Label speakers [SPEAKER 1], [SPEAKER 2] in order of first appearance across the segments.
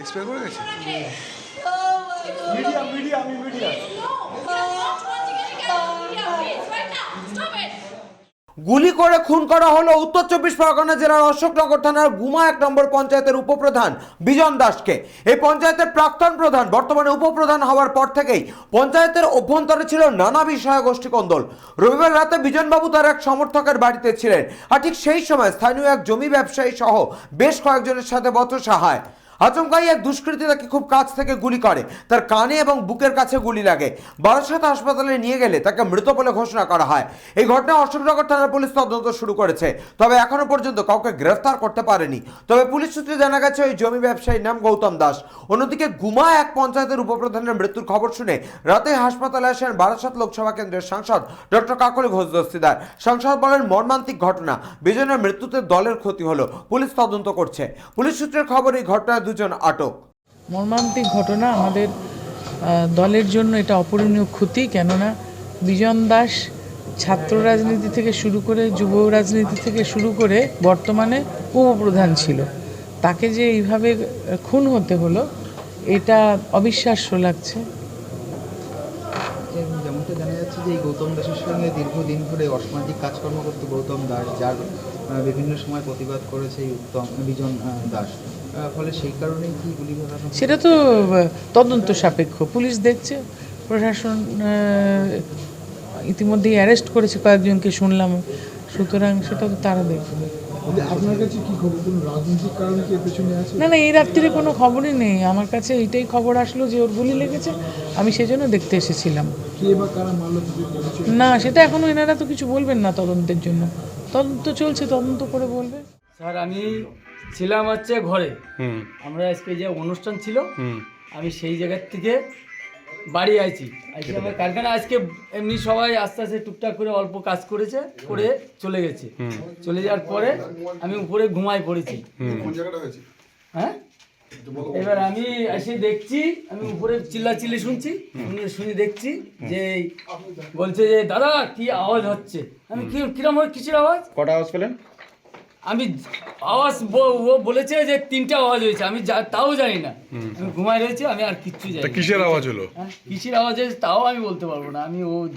[SPEAKER 1] Expire করে গেছে?
[SPEAKER 2] Media media আমি মিডিয়া
[SPEAKER 3] গুলি করে খুন করা হলো উত্তর চব্বিশ পরগনা জেলার অশোকনগর থানার গুমা এক নম্বর পঞ্চায়েতের উপপ্রধান বিজন দাসকে। এই পঞ্চায়েতের প্রাক্তন প্রধান বর্তমানে উপপ্রধান হওয়ার পর থেকেই পঞ্চায়েতের অভ্যন্তরে ছিল নানা বিষয় গোষ্ঠী কন্দল রবিবার রাতে বিজনবাবু তার এক সমর্থকের বাড়িতে ছিলেন। আর ঠিক সেই সময় স্থানীয় এক জমি ব্যবসায়ী সহ বেশ কয়েকজনের সাথে বচসা হয়। আচমকাই এক দুষ্কৃতী তাকে খুব কাছ থেকে গুলি করে। তার কানে এবং বুকের কাছে গুলি লাগে। বারাসাত হাসপাতালে নিয়ে গেলে তাকে মৃত বলে ঘোষণা করা হয়। এই ঘটনায় অশোকনগর থানার পুলিশ তদন্ত শুরু করেছে। তবে এখনও পর্যন্ত কাউকে গ্রেফতার করতে পারেনি। তবে পুলিশ সূত্রে জানা গেছে, ওই জমি ব্যবসায়ীর নাম গৌতম দাস। অন্যদিকে গুমা এক পঞ্চায়েতের উপপ্রধানের মৃত্যুর খবর শুনে রাতে হাসপাতালে আসেন বারাসাত লোকসভা কেন্দ্রের সাংসদ ডক্টর কাকলি ঘোষ দস্তিদার। সাংসদ বলেন, মর্মান্তিক ঘটনা। বিজনের মৃত্যুতে দলের ক্ষতি হলো। পুলিশ তদন্ত করছে। পুলিশ সূত্রের খবর, এই ঘটনায় দুজন আটক।
[SPEAKER 4] মর্মান্তিক ঘটনা আমাদের দলের জন্য এটা অপূরণীয় ক্ষতি কেননা বিজন দাস ছাত্র রাজনীতি থেকে শুরু করে যুব রাজনীতি থেকে শুরু করে বর্তমানে উপপ্রধান ছিল। তাকে যে এইভাবে খুন হতে হলো এটা অবিশ্বাস্য লাগছে।
[SPEAKER 5] যেমনটা জানা যাচ্ছে যে এই গৌতম দাসের সঙ্গে দীর্ঘদিন ধরে অসামাজিক কাজকর্ম করত গৌতম দাস যার বিভিন্ন সময় প্রতিবাদ করেছে এই উত্তম বিজন দাস। ফলে সেই কারণেই কি গুলি
[SPEAKER 4] সেটা তো তদন্ত সাপেক্ষ। পুলিশ দেখছে প্রশাসন ইতিমধ্যেই অ্যারেস্ট করেছে কয়েকজনকে শুনলাম। সুতরাং সেটা তো তারা দেখবে।
[SPEAKER 2] আপনার কাছে কি খবর? কোনো রাজনৈতিক কারণে কি পেছনে আছে?
[SPEAKER 4] না না এই রাত্রিরে কোনো খবরই নেই। আমার কাছে এইটাই খবর আসলো যে ওর গুলি লেগেছে। আমি সেজন্য দেখতে এসেছিলাম।
[SPEAKER 2] কে বা কারা মারলো
[SPEAKER 4] না সেটা এখনও এনারা তো কিছু বলবেন না তদন্তের জন্য। তদন্ত চলছে তদন্ত করে বলবে।
[SPEAKER 6] স্যার আমি ছিলাম হচ্ছে ঘরে। আমরা আজকে যে অনুষ্ঠান ছিল আমি সেই জায়গার থেকে বাড়ি আইছি। আজকে আমার কারখানা আজকে এমনি সবাই আস্তে আস্তে টুকটাক করে অল্প কাজ করেছে করে চলে গেছে। চলে যাওয়ার পরে আমি উপরে ঘুমাই পড়েছি। হ্যাঁ? এবার আমি এসে দেখছি আমি উপরে চিল্লা চিল্লি শুনছি শুনে দেখছি যে বলছে যে দাদা কি আওয়াজ হচ্ছে? আমি কি কিরম হয় কিসের আওয়াজ?
[SPEAKER 7] কটা আওয়াজ পেলেন?
[SPEAKER 6] আমি আওয়াজ ব- ও বলেছে যে তিনটা আওয়াজ হয়েছে আমি যা- তাও জানি না। আমি ঘুমাই রয়েছি আমি আর কিচ্ছু জানি না।
[SPEAKER 8] কিসের আওয়াজ হলো?
[SPEAKER 6] হ্যাঁ, কিসের আওয়াজ হয়েছে তাও আমি বলতে পারব না। আমি ও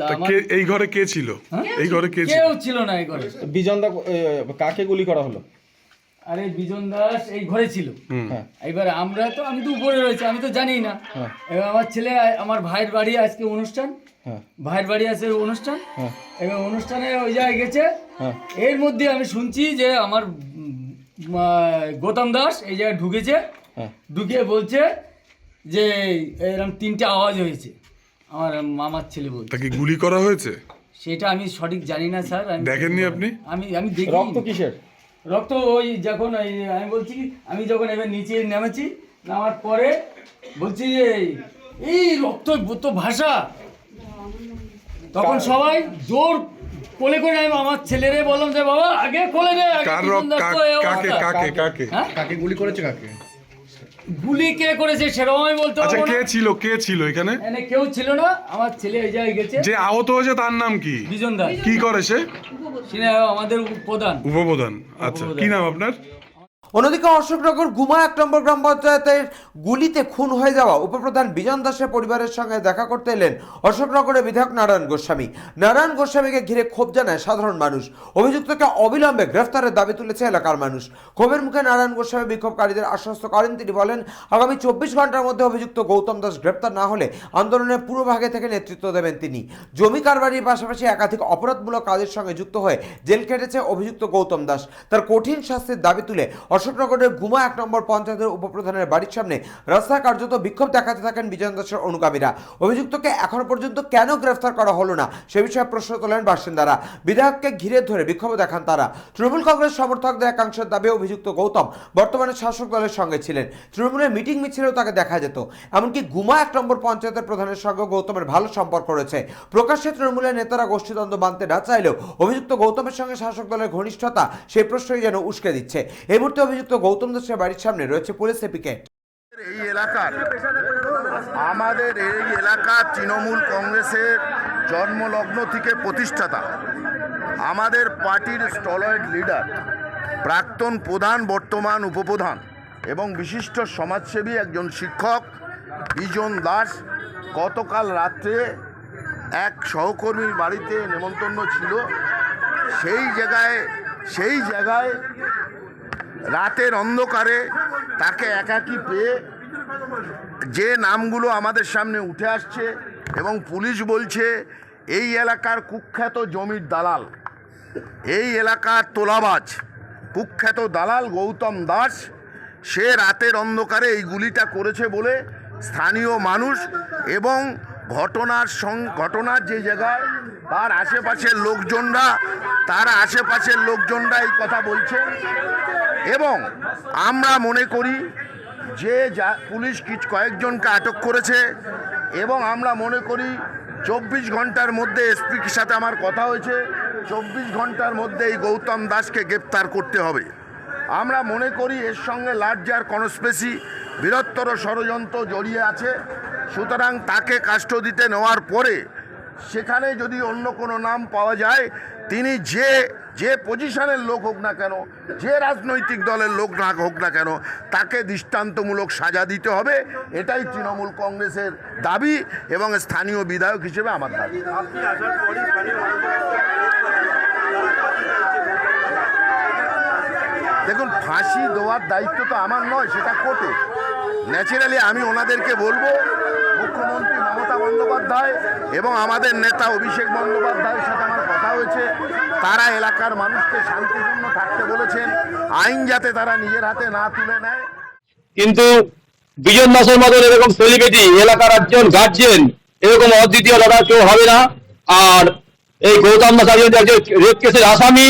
[SPEAKER 8] এই ঘরে কে ছিল?
[SPEAKER 6] হ্যাঁ?
[SPEAKER 8] এই ঘরে কে ছিল
[SPEAKER 6] কেউ ছিল? না এই ঘরে।
[SPEAKER 7] বিজন দা কাকে গুলি করা হলো?
[SPEAKER 6] আরে বিজন দাস এই ঘরে ছিল।
[SPEAKER 7] হ্যাঁ।
[SPEAKER 6] এবার আমরা তো আমি তো উপরে রয়েছি আমি তো জানি না।
[SPEAKER 7] হ্যাঁ।
[SPEAKER 6] এবার আমার ছেলে আমার ভাইয়ের বাড়ি আজকে অনুষ্ঠান।
[SPEAKER 7] হ্যাঁ।
[SPEAKER 6] ভাইয়ের বাড়ি আছে অনুষ্ঠান।
[SPEAKER 7] হ্যাঁ।
[SPEAKER 6] এবার অনুষ্ঠানে ওই জায়গায় গেছে।
[SPEAKER 7] হ্যাঁ।
[SPEAKER 6] এর মধ্যে আমি শুনছি যে আমার গৌতম দাস এই জায়গায় ঢুকেছে। ঢুকে বলছে যে এরকম তিনটে আওয়াজ হয়েছে। আমার মামার ছেলে বলছে।
[SPEAKER 8] তাকে গুলি করা হয়েছে?
[SPEAKER 6] সেটা আমি সঠিক জানি না স্যার। আমি
[SPEAKER 8] দেখেননি আপনি?
[SPEAKER 6] আমি আমি দেখি
[SPEAKER 7] রক্ত কিসের?
[SPEAKER 6] রক্ত ওই যখন আমি বলছি আমি যখন এবার নিচে নেমেছি নামার পরে বলছি যে এই রক্ত তো ভাষা। তখন সবাই জোর কোলে করে আমি আমার ছেলেরে বললাম যে বাবা আগে কোলে নে
[SPEAKER 8] কাকে কাকে কাকে?
[SPEAKER 6] হ্যাঁ?
[SPEAKER 5] কাকে গুলি করেছে কাকে?
[SPEAKER 6] গুলি কে করেছে সেরকম আমি বলতে
[SPEAKER 8] আচ্ছা কে ছিল কে ছিল এখানে?
[SPEAKER 6] এখানে কেউ ছিল না আমার ছেলে এই জায়গায় গেছে।
[SPEAKER 8] যে আহত হয়েছে তার নাম কি?
[SPEAKER 6] বিজন দাস।
[SPEAKER 8] কি করে সে?
[SPEAKER 6] আমাদের প্রধান
[SPEAKER 8] উপপ্রধান আচ্ছা। কি নাম আপনার?
[SPEAKER 3] অন্যদিকে অশোকনগর গুমা এক নম্বর গ্রাম পঞ্চায়েতের গুলিতে খুন হয়ে যাওয়া উপপ্রধান বিজন দাসের পরিবারের সঙ্গে দেখা করতে এলেন অশোকনগরের বিধায়ক নারায়ণ গোস্বামী। নারায়ণ গোস্বামীকে ঘিরে ক্ষোভ জানায় সাধারণ মানুষ। অভিযুক্তকে অবিলম্বে গ্রেফতারের দাবি তুলেছে এলাকার মানুষ। ক্ষোভের মুখে নারায়ণ গোস্বামী বিক্ষোভকারীদের আশ্বস্ত করেন। তিনি বলেন, আগামী চব্বিশ ঘণ্টার মধ্যে অভিযুক্ত গৌতম দাস গ্রেপ্তার না হলে আন্দোলনের পুরো ভাগে থেকে নেতৃত্ব দেবেন তিনি। জমি কারবারির পাশাপাশি একাধিক অপরাধমূলক কাজের সঙ্গে যুক্ত হয়ে জেল কেটেছে অভিযুক্ত গৌতম দাস। তার কঠিন শাস্তির দাবি তুলে অশোকনগরের গুমা এক নম্বর পঞ্চায়েতের উপপ্রধানের বাড়ির সামনে রাস্তায় কার্যত বিক্ষোভ দেখাতে থাকেন বিজয় দাসের অনুগামীরা। অভিযুক্তকে এখনও পর্যন্ত কেন গ্রেফতার করা হলো না, সে বিষয়ে প্রশ্ন তোলেন বাসিন্দারা। বিধায়ককে ঘিরে ধরে বিক্ষোভ দেখান তারা। তৃণমূল কংগ্রেস সমর্থকদের একাংশের দাবি, অভিযুক্ত গৌতম বর্তমানে শাসক দলের সঙ্গে ছিলেন। তৃণমূলের মিটিং মিছিলেও তাকে দেখা যেত। এমনকি গুমা এক নম্বর পঞ্চায়েতের প্রধানের সঙ্গে গৌতমের ভালো সম্পর্ক রয়েছে। প্রকাশ্যে তৃণমূলের নেতারা গোষ্ঠীদ্বন্দ্ব বাঁধতে না চাইলেও অভিযুক্ত গৌতমের সঙ্গে শাসক দলের ঘনিষ্ঠতা সেই প্রশ্নই যেন উস্কে দিচ্ছে। এই মুহূর্তে অভিযুক্ত গৌতম দাসের বাড়ির সামনে রয়েছে পুলিশের পিকেট
[SPEAKER 1] এই এলাকার, আমাদের এই এলাকা তৃণমূল কংগ্রেসের জন্মলগ্ন থেকে প্রতিষ্ঠাতা, আমাদের পার্টির স্টলয়েড লিডার, প্রাক্তন প্রধান বর্তমান উপপ্রধান এবং বিশিষ্ট সমাজসেবী একজন শিক্ষক, বিজন দাস, গতকাল রাত্রে এক সহকর্মীর বাড়িতে নেমন্তন্ন ছিল। সেই জায়গায় সেই জায়গায় রাতের অন্ধকারে তাকে একাকী পেয়ে যে নামগুলো আমাদের সামনে উঠে আসছে এবং পুলিশ বলছে, এই এলাকার কুখ্যাত জমির দালাল, এই এলাকার তোলাবাজ, কুখ্যাত দালাল গৌতম দাস, সে রাতের অন্ধকারে এই গুলিটা করেছে বলে স্থানীয় মানুষ এবং ঘটনার সং ঘটনার যে জায়গায় তার আশেপাশের লোকজনরা, তার আশেপাশের লোকজনরা এই কথা বলছে। এবং আমরা মনে করি যে যা পুলিশ কিছু কয়েকজনকে আটক করেছে এবং আমরা মনে করি চব্বিশ ঘণ্টার মধ্যে এসপির সাথে আমার কথা হয়েছে। চব্বিশ ঘণ্টার মধ্যে এই গৌতম দাসকে গ্রেপ্তার করতে হবে। আমরা মনে করি এর সঙ্গে লার্জার কনস্পেসি বৃহত্তর ষড়যন্ত্র জড়িয়ে আছে। সুতরাং তাকে কাস্টডিতে নেওয়ার পরে সেখানে যদি অন্য কোনো নাম পাওয়া যায়, তিনি যে যে পজিশনের লোক হোক না কেন, যে রাজনৈতিক দলের লোক না হোক না কেন, তাকে দৃষ্টান্তমূলক সাজা দিতে হবে। এটাই তৃণমূল কংগ্রেসের দাবি এবং স্থানীয় বিধায়ক হিসেবে আমার দাবি। দেখুন, ফাঁসি দেওয়ার দায়িত্ব তো আমার নয়, সেটা কোর্টে। ন্যাচারালি আমি ওনাদেরকে বলব, মুখ্যমন্ত্রী মমতা বন্দ্যোপাধ্যায় এবং আমাদের নেতা অভিষেক বন্দ্যোপাধ্যায়ের সাথে আমার কথা হয়েছে। তারা এলাকার মানুষকে শান্তিপূর্ণ থাকতে বলেছেন, আইন যাতে তারা নিজের হাতে না তুলে নেয়।
[SPEAKER 9] কিন্তু বিজন দাসের মতন এরকম সেলিব্রিটি এলাকার একজন গার্জেন এরকম অদ্বিতীয় দাদা কেউ হবে না। আর এই গৌতম দাস একজন রেপ কেসের আসামি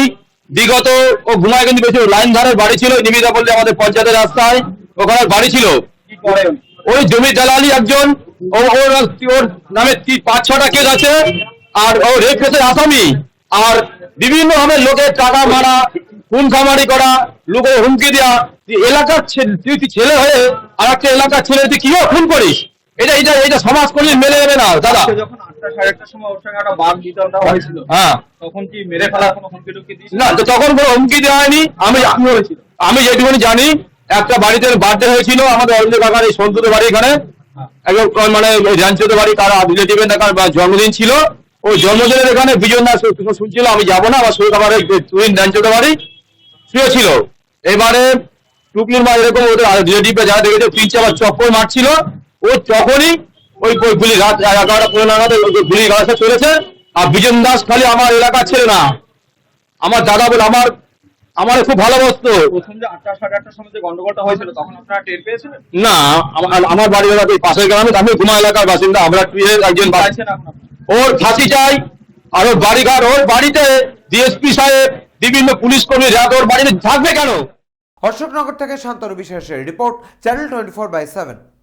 [SPEAKER 9] বিগত ও কিন্তু বেশি লাইন ধারের বাড়ি ছিল নিবিদা বললে আমাদের পঞ্চায়েতের রাস্তায়। ওখানে বাড়ি ছিল। ওই জমি দালালি একজন ওর ওর নামে পাঁচ ছটা কেস আছে আর ও রেপ কেসের আসামি। আর বিভিন্ন ভাবে লোকের টাকা মারা খুন খামারি করা লোকের হুমকি দেওয়া এলাকার তুই ছেলে হয়ে আর একটা এলাকার ছেলে তুই কিও খুন করিস? এটা এটা এটা সমাজ করলে মেলে যাবে না দাদা।
[SPEAKER 7] আটটা সাড়ে আটটার সময় ওর সঙ্গে একটা বাঘ বিতরণ হয়েছিল।
[SPEAKER 9] হ্যাঁ।
[SPEAKER 7] তখন কি মেরে ফেলার কোনো হুমকি টুমকি দিয়েছিল?
[SPEAKER 9] না তো তখন কোনো হুমকি দেওয়া হয়নি। আমি আমি যেটুকুনি জানি একটা বাড়িতে বার্থডে হয়েছিল আমাদের অরবিন্দ কাকার এই সন্তুদের বাড়ি এখানে। একদম মানে জানচোদের বাড়ি কার রিলেটিভের দেখার বা জন্মদিন ছিল। ওই জন্মদিনের এখানে বিজন দাস শুনছিল আমি যাব না আমার শরীর খাবার তুই বাড়ি শুয়ে ছিল। এবারে টুকলির মা এরকম ওদের রিলেটিভরা যারা দেখেছে তিন চার চক্কর মারছিল। ও তখনই ওই ওই গুলি রাত এগারোটা পনেরো নাগাদ ওই গুলি গাড়াতে চলেছে। আর বিজন দাস খালি আমার এলাকা ছেলে না। আমার দাদা বলে আমার আমার খুব ভালোবাসতো। না আমার- আমার বাড়ি এলাকা পাশের গ্রামে আমি ঘুমা এলাকার বাসিন্দা আমরা টুয়ের একজন? ওর ফাঁসি চাই আর ওর বাড়িঘর ওর বাড়িতে ডিএসপি সাহেব বিভিন্ন পুলিশ কর্মী রাত ওর বাড়িতে থাকবে কেন?
[SPEAKER 3] অশোকনগর থেকে শান্তনু বিশ্বাসের report channel twenty four by seven.